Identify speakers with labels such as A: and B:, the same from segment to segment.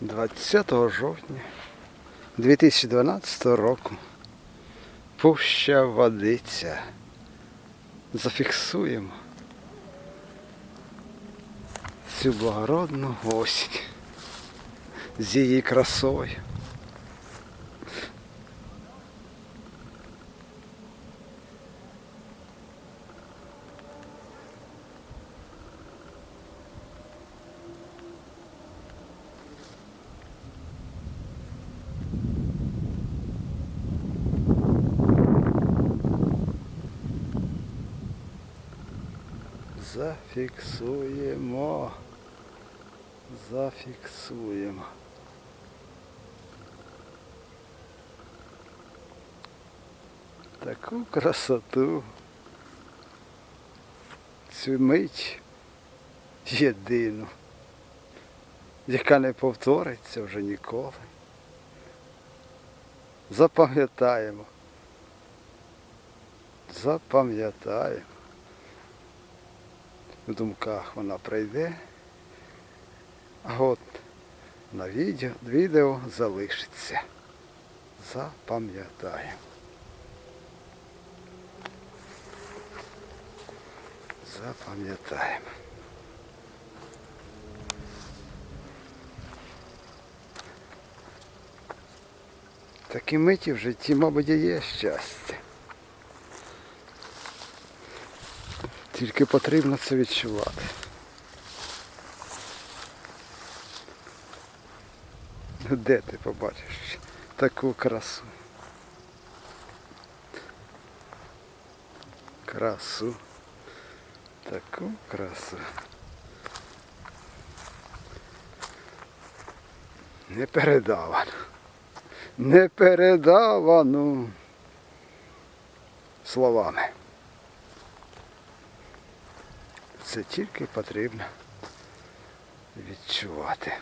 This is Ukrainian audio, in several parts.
A: 20 жовтня 2012 року. Пуща водиця. Зафіксуємо цю благородну осінь з її красою. Зафіксуємо. Зафіксуємо. Таку красоту. Цю мить єдину, яка не повториться вже ніколи. Запам'ятаємо. Запам'ятаємо. Думках вона прийде, а от на відео, відео залишиться. Запам'ятаємо. Запам'ятаємо. Такі миті в житті, мабуть, є щастя. Тільки потрібно це відчувати. Де ти побачиш таку красу? Красу. Таку красу. Не передавано. Не передавано словами. Це тільки потрібно відчувати.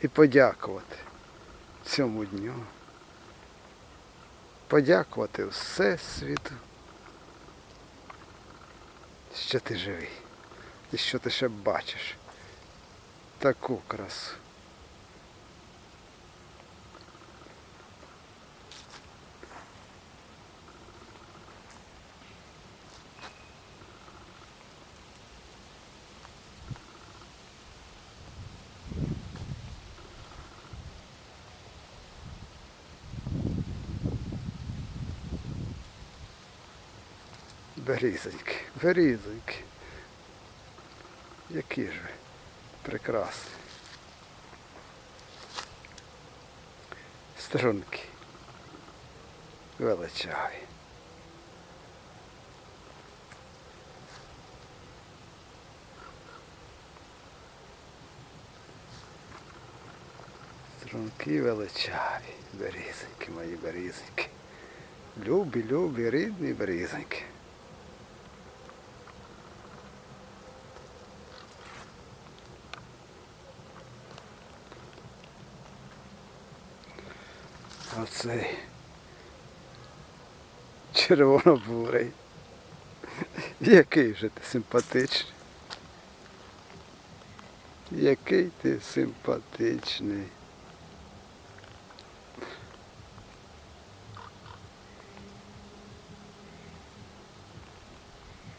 A: І подякувати цьому дню. Подякувати Всесвіту, що ти живий і що ти ще бачиш таку красу. Берізоньки, берізоньки. Які ж ви прекрасні. Струнки. Величаві. Струнки величаві. Берізоньки, мої берізоньки. Любі, любі, рідні берізоньки. Оцей червоно-бурий. Який же ти симпатичний. Який ти симпатичний.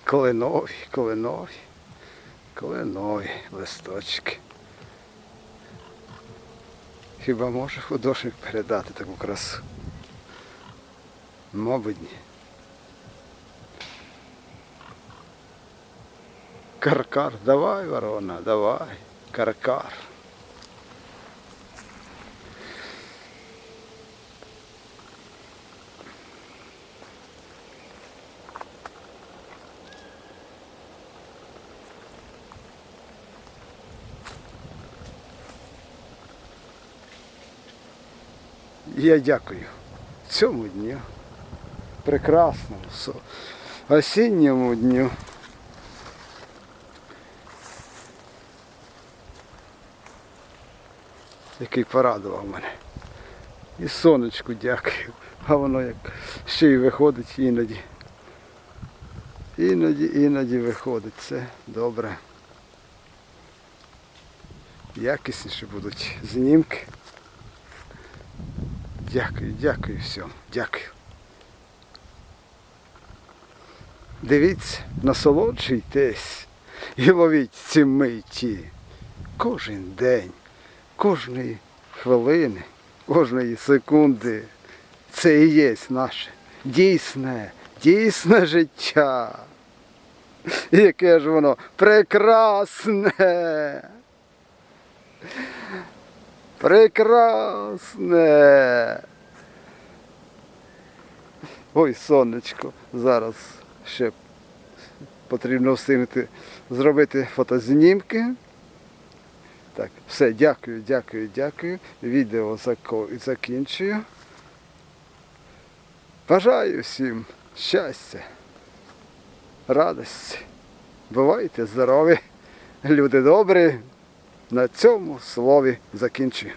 A: Кленові, кленові, кленові листочки. Хіба може художник передати таку красу? Мабуть, ні. Каркар, давай, ворона, давай. Каркар. Я дякую цьому дню, прекрасному, осінньому дню. Який порадував мене. І сонечку дякую. А воно як ще й виходить іноді. Іноді, іноді виходить. Це добре. Якісніші будуть знімки. Дякую, дякую всім. Дякую. Дивіться, насолоджуйтесь і ловіть ці миті. Кожен день, кожної хвилини, кожної секунди. Це і є наше дійсне, дійсне життя. Яке ж воно прекрасне. Прекрасне. Ой, сонечко, зараз ще потрібно встигнути зробити фотознімки. Так, все, дякую, дякую, дякую. Відео закінчую. Бажаю всім щастя, радості. Бувайте здорові, люди добрі. На цьому слові закінчую.